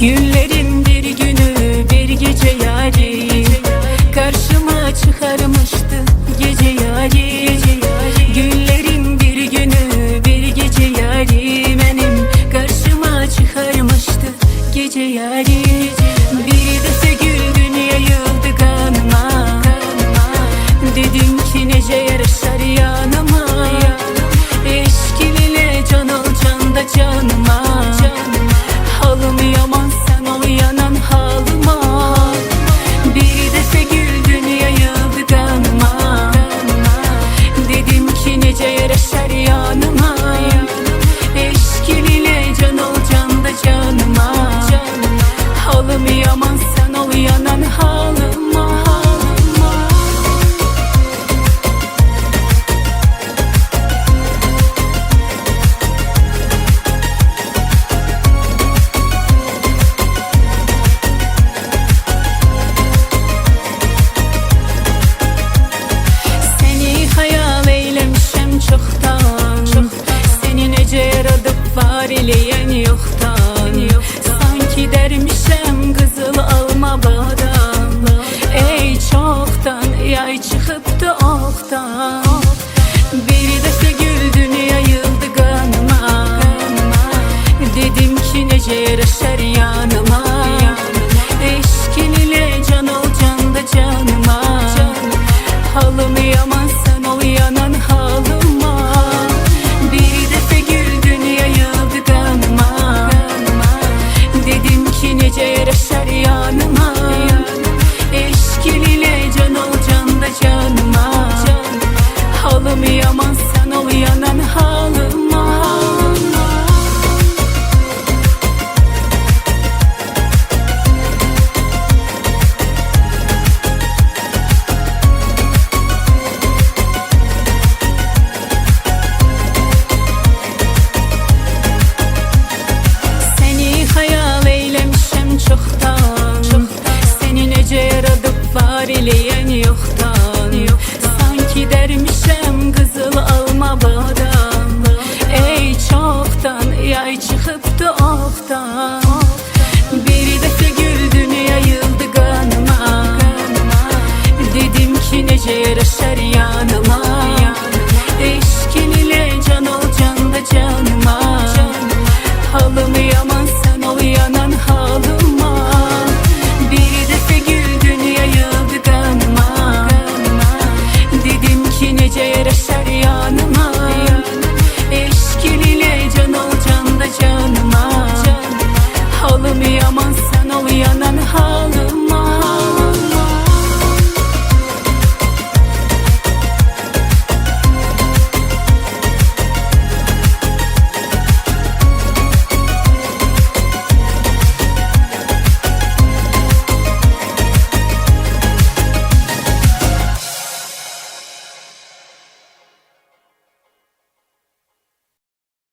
Güllerin akıptı oktan. Bir de güldün yayıldı kanıma Dedim ki nece yaraşar yani Çareleyen yoktan, yoktan Sanki dermişe വിജയരക്ഷടിയാ.